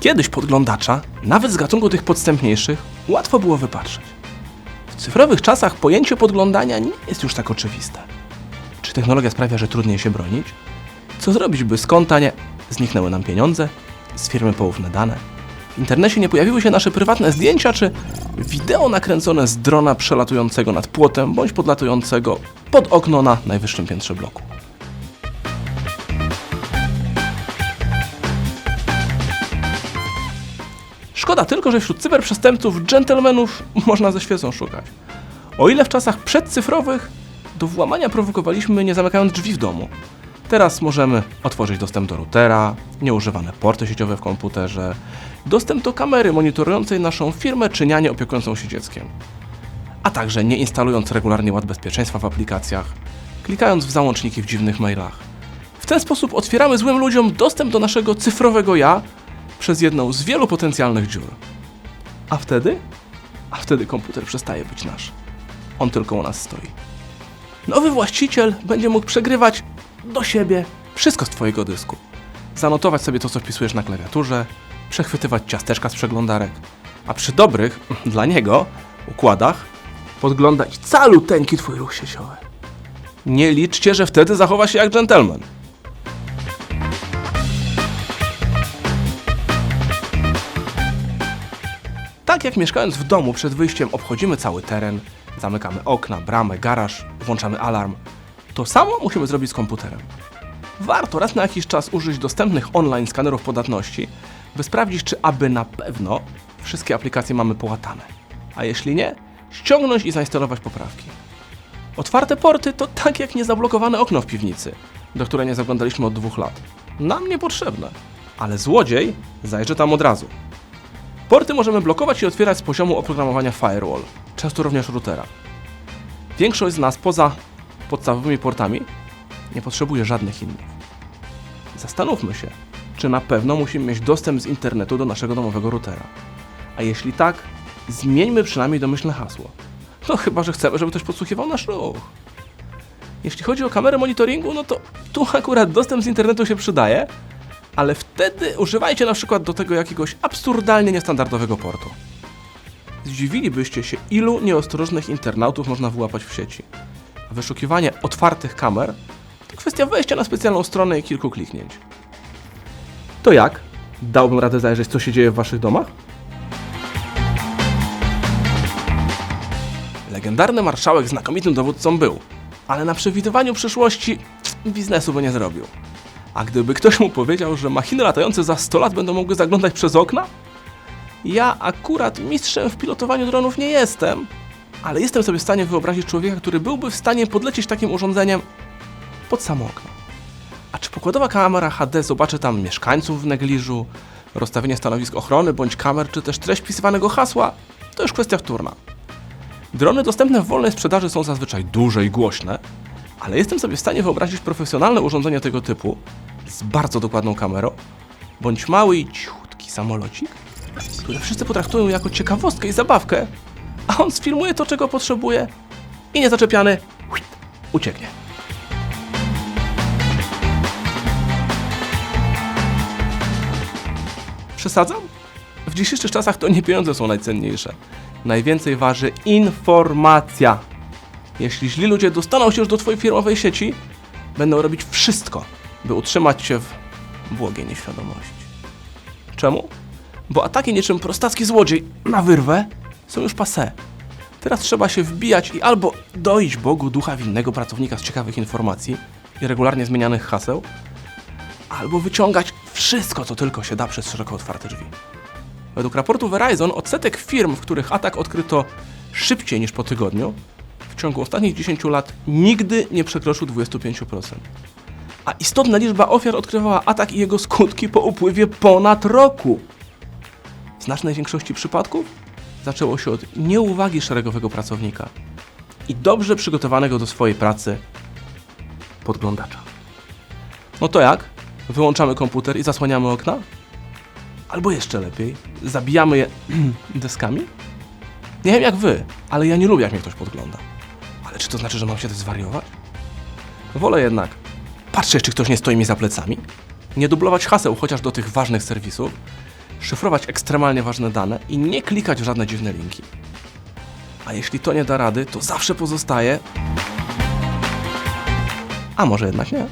Kiedyś podglądacza, nawet z gatunku tych podstępniejszych, łatwo było wypatrzeć. W cyfrowych czasach pojęcie podglądania nie jest już tak oczywiste. Czy technologia sprawia, że trudniej się bronić? Co zrobić, by z konta nie zniknęły nam pieniądze, z firmy poufne dane? W internecie nie pojawiły się nasze prywatne zdjęcia, czy wideo nakręcone z drona przelatującego nad płotem, bądź podlatującego pod okno na najwyższym piętrze bloku. Szkoda tylko, że wśród cyberprzestępców dżentelmenów można ze świecą szukać. O ile w czasach przedcyfrowych do włamania prowokowaliśmy nie zamykając drzwi w domu, teraz możemy otworzyć dostęp do routera, nieużywane porty sieciowe w komputerze, dostęp do kamery monitorującej naszą firmę czy nianię opiekującą się dzieckiem. A także nie instalując regularnie ład bezpieczeństwa w aplikacjach, klikając w załączniki w dziwnych mailach. W ten sposób otwieramy złym ludziom dostęp do naszego cyfrowego ja przez jedną z wielu potencjalnych dziur. A wtedy? A wtedy komputer przestaje być nasz. On tylko u nas stoi. Nowy właściciel będzie mógł przegrywać do siebie wszystko z Twojego dysku. Zanotować sobie to, co wpisujesz na klawiaturze, przechwytywać ciasteczka z przeglądarek, a przy dobrych, dla niego, układach, podglądać caluteńki Twój ruch sieciowy. Nie liczcie, że wtedy zachowa się jak dżentelmen. Jak mieszkając w domu przed wyjściem obchodzimy cały teren, zamykamy okna, bramę, garaż, włączamy alarm, to samo musimy zrobić z komputerem. Warto raz na jakiś czas użyć dostępnych online skanerów podatności, by sprawdzić, czy aby na pewno wszystkie aplikacje mamy połatane. A jeśli nie, ściągnąć i zainstalować poprawki. Otwarte porty to tak jak niezablokowane okno w piwnicy, do której nie zaglądaliśmy od dwóch lat. Nam niepotrzebne, ale złodziej zajrzy tam od razu. Porty możemy blokować i otwierać z poziomu oprogramowania firewall, często również routera. Większość z nas poza podstawowymi portami nie potrzebuje żadnych innych. Zastanówmy się, czy na pewno musimy mieć dostęp z internetu do naszego domowego routera. A jeśli tak, zmieńmy przynajmniej domyślne hasło. No chyba, że chcemy, żeby ktoś podsłuchiwał nasz ruch. Jeśli chodzi o kamerę monitoringu, no to tu akurat dostęp z internetu się przydaje, ale wtedy używajcie na przykład do tego jakiegoś absurdalnie niestandardowego portu. Zdziwilibyście się, ilu nieostrożnych internautów można wyłapać w sieci. Wyszukiwanie otwartych kamer to kwestia wejścia na specjalną stronę i kilku kliknięć. To jak? Dałbym radę zajrzeć, co się dzieje w waszych domach? Legendarny marszałek znakomitym dowódcą był, ale na przewidywaniu przyszłości biznesu by nie zrobił. A gdyby ktoś mu powiedział, że machiny latające za 100 lat będą mogły zaglądać przez okna? Ja akurat mistrzem w pilotowaniu dronów nie jestem, ale jestem sobie w stanie wyobrazić człowieka, który byłby w stanie podlecieć takim urządzeniem pod samo okno. A czy pokładowa kamera HD zobaczy tam mieszkańców w negliżu, rozstawienie stanowisk ochrony bądź kamer, czy też treść wpisywanego hasła, to już kwestia wtórna. Drony dostępne w wolnej sprzedaży są zazwyczaj duże i głośne, ale jestem sobie w stanie wyobrazić profesjonalne urządzenie tego typu z bardzo dokładną kamerą, bądź mały i cichutki samolocik, który wszyscy potraktują jako ciekawostkę i zabawkę, a on sfilmuje to, czego potrzebuje i niezaczepiany ucieknie. Przesadzam? W dzisiejszych czasach to nie pieniądze są najcenniejsze. Najwięcej waży informacja. Jeśli źli ludzie dostaną się już do Twojej firmowej sieci, będą robić wszystko, by utrzymać Cię w błogiej nieświadomości. Czemu? Bo ataki niczym prostacki złodziej na wyrwę są już passé. Teraz trzeba się wbijać i albo doić Bogu ducha winnego pracownika z ciekawych informacji i regularnie zmienianych haseł, albo wyciągać wszystko, co tylko się da przez szeroko otwarte drzwi. Według raportu Verizon odsetek firm, w których atak odkryto szybciej niż po tygodniu, w ciągu ostatnich 10 lat nigdy nie przekroczył 25%. A istotna liczba ofiar odkrywała atak i jego skutki po upływie ponad roku. W znacznej większości przypadków zaczęło się od nieuwagi szeregowego pracownika i dobrze przygotowanego do swojej pracy podglądacza. No to jak? Wyłączamy komputer i zasłaniamy okna? Albo jeszcze lepiej, zabijamy je deskami? Nie wiem jak wy, ale ja nie lubię jak mnie ktoś podgląda. Ale czy to znaczy, że mam się też zwariować? Wolę jednak patrzeć, czy ktoś nie stoi mi za plecami, nie dublować haseł chociaż do tych ważnych serwisów szyfrować ekstremalnie ważne dane i nie klikać w żadne dziwne linki. A jeśli to nie da rady, to zawsze pozostaje. A może jednak nie?